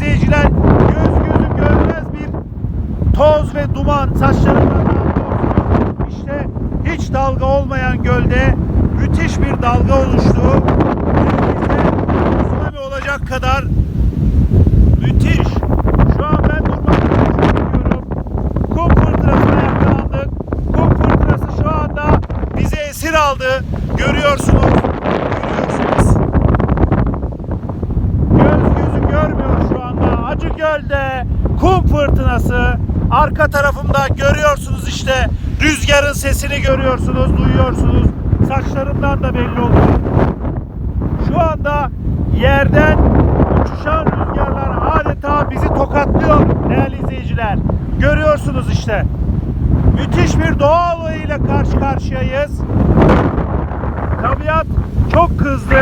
izleyiciler göz gözü görmez bir toz ve duman saçlarından işte hiç dalga olmayan gölde müthiş bir dalga oluştu. Herkese tsunami olacak kadar müthiş. Şu an ben durmak istiyorum. Kum fırtınasına yakalandık. Kum fırtınası şu anda bizi esir aldı. Görüyorsunuz. Acıgöl'de kum fırtınası. Arka tarafımda görüyorsunuz işte rüzgarın sesini görüyorsunuz, duyuyorsunuz. Saçlarımdan da belli oluyor. Şu anda yerden uçuşan rüzgarlar adeta bizi tokatlıyor değerli izleyiciler. Görüyorsunuz işte. Müthiş bir doğa olayıyla karşı karşıyayız. Tabiat çok kızdı.